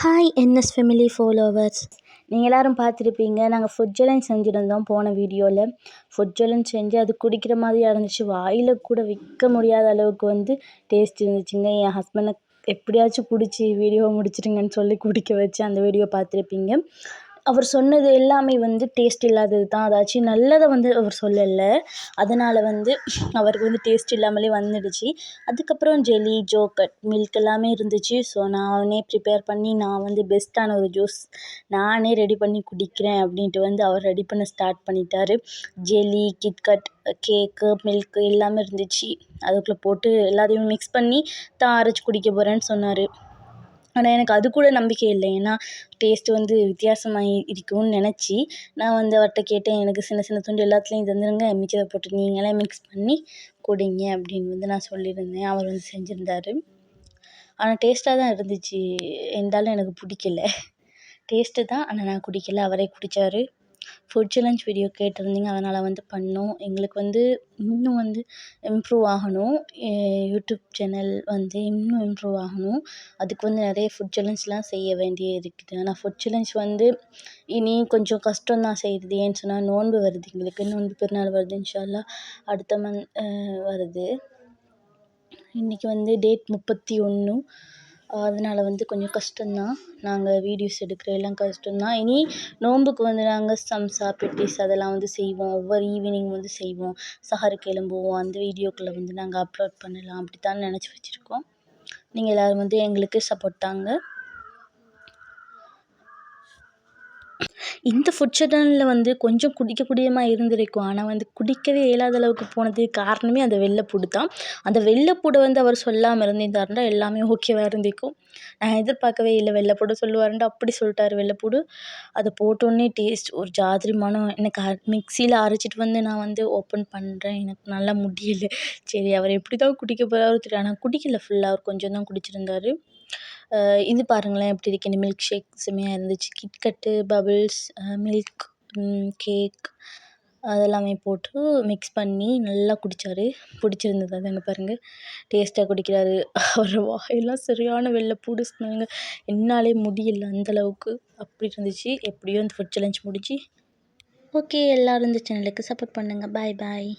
Hi NS family followers நீங்கள் எல்லோரும் பார்த்துருப்பீங்க நாங்கள் ஃபுட் சேலஞ்ச் செஞ்சுருந்தோம் போன வீடியோவில் ஃபுட் சேலஞ்ச் செஞ்சு அது குடிக்கிற மாதிரியாக இருந்துச்சு. வாயில் கூட விற்க முடியாத அளவுக்கு வந்து டேஸ்ட் இருந்துச்சுங்க. என் ஹஸ்பண்டை எப்படியாச்சும் குடிச்சு வீடியோ முடிச்சிடுங்கன்னு சொல்லி குடிக்க வச்சு அந்த வீடியோ பார்த்துருப்பீங்க. அவர் சொன்னது எல்லாமே வந்து டேஸ்ட் இல்லாதது தான். அதாச்சும் நல்லதை வந்து அவர் சொல்லலை. அதனால் வந்து அவருக்கு வந்து டேஸ்ட் இல்லாமலே வந்துடுச்சு. அதுக்கப்புறம் ஜெல்லி ஜோக்கட் மில்க் எல்லாமே இருந்துச்சு. ஸோ நானே ப்ரிப்பேர் பண்ணி நான் வந்து பெஸ்ட்டான ஒரு ஜூஸ் நானே ரெடி பண்ணி குடிக்கிறேன் அப்படின்ட்டு வந்து அவர் ரெடி பண்ண ஸ்டார்ட் பண்ணிட்டார். ஜெல்லி கிட்கட் கேக்கு மில்க்கு எல்லாமே இருந்துச்சு. அதுக்குள்ளே போட்டு எல்லாத்தையும் மிக்ஸ் பண்ணி தான் அரைச்சி குடிக்க போகிறேன்னு சொன்னார். ஆனால் எனக்கு அது கூட நம்பிக்கை இல்லை. ஏன்னா டேஸ்ட்டு வந்து வித்தியாசமாக இருக்கும்னு நினச்சி நான் வந்து அவர்கிட்ட கேட்டேன் எனக்கு சின்ன சின்ன துண்டு எல்லாத்துலேயும் தந்துடுங்க மிச்சத்தை போட்டு நீங்களே மிக்ஸ் பண்ணி குடிங்க அப்படின்னு வந்து நான் சொல்லியிருந்தேன். அவர் வந்து செஞ்சுருந்தாரு. ஆனால் டேஸ்ட்டாக தான் இருந்துச்சு. இருந்தாலும் எனக்கு பிடிக்கல. டேஸ்ட்டு தான் ஆனால் நான் குடிக்கல. அவரே குடித்தாரு ஃபுட் சேலஞ்ச் வீடியோ கேட்டிருந்தீங்க அதனால் வந்து பண்ணோம். எங்களுக்கு வந்து இன்னும் வந்து இம்ப்ரூவ் ஆகணும். யூடியூப் சேனல் வந்து இன்னும் இம்ப்ரூவ் ஆகணும். அதுக்கு வந்து நிறைய ஃபுட் சேலஞ்ச்லாம் செய்ய வேண்டியது இருக்குது. ஆனால் ஃபுட் சேலஞ்ச் வந்து இனி கொஞ்சம் கஷ்டம் தான் செய்கிறது ஏன்னு சொன்னால் நோன்பு வருது எங்களுக்கு. நோன்பு பெருநாள் வருது இன்ஷா அடுத்த மந்த் வருது. இன்றைக்கி வந்து டேட் முப்பத்தி ஒன்று அதனால் வந்து கொஞ்சம் கஷ்டம்தான். நாங்கள் வீடியோஸ் எடுக்கிற எல்லாம் கஷ்டம்தான். இனி நோன்புக்கு வந்து நாங்கள் சம்சா பெட்டிஸ் அதெல்லாம் வந்து செய்வோம். ஒவ்வொரு ஈவினிங் வந்து செய்வோம். சஹருக்கு எழும்புவோம் அந்த வீடியோக்களை வந்து நாங்கள் அப்லோட் பண்ணலாம். அப்படி தான் நினச்சி வச்சுருக்கோம். நீங்கள் எல்லோரும் வந்து எங்களுக்கு சப்போர்ட் தாங்க. இந்த ஃபுட் சேனலில் வந்து கொஞ்சம் குடிக்கக்கூடியமாக இருந்திருக்கும். ஆனால் வந்து குடிக்கவே இயலாத அளவுக்கு போனதுக்கு காரணமே அந்த வெள்ளைப்பூடு தான். அந்த வெள்ளைப்பூடை வந்து அவர் சொல்லாமல் இருந்திருந்தாருன்னா எல்லாமே ஓகேவாக இருந்திருக்கும். நான் எதிர்பார்க்கவே இல்லை. வெள்ளைப்பூடு சொல்லுவாருன்ட்டு அப்படி சொல்லிட்டாரு வெள்ளைப்பூடு அதை போட்டோடனே டேஸ்ட் ஒரு ஜாதிரி மனம். எனக்கு மிக்சியில் அரைச்சிட்டு வந்து நான் வந்து ஓப்பன் பண்ணுறேன் எனக்கு நல்லா முடியல. சரி அவர் எப்படி தான் குடிக்க போகிறாரோ தெரியும் ஆனால் குடிக்கல ஃபுல்லாக அவர் கொஞ்சம் தான் குடிச்சிருந்தார். இது பாருங்களேன் எப்படி இருக்குதுன்னு மில்க் ஷேக் செம்மையாக இருந்துச்சு. கிட்கட்டு பபிள்ஸ் மில்க் கேக் அதெல்லாமே போட்டு மிக்ஸ் பண்ணி நல்லா குடித்தாரு பிடிச்சிருந்தது அதாங்க பாருங்கள் டேஸ்ட்டாக குடிக்கிறாரு. அவர் வாயெல்லாம் சரியான வெள்ளைப்பூடு ஸ்மெல்லுங்க என்னாலே முடியல அந்தளவுக்கு அப்படி இருந்துச்சு. எப்படியோ அந்த ஃபுட் சேலஞ்ச் முடிச்சு ஓகே எல்லோரும் இந்த சேனலுக்கு சப்போர்ட் பண்ணுங்கள் பாய் பாய்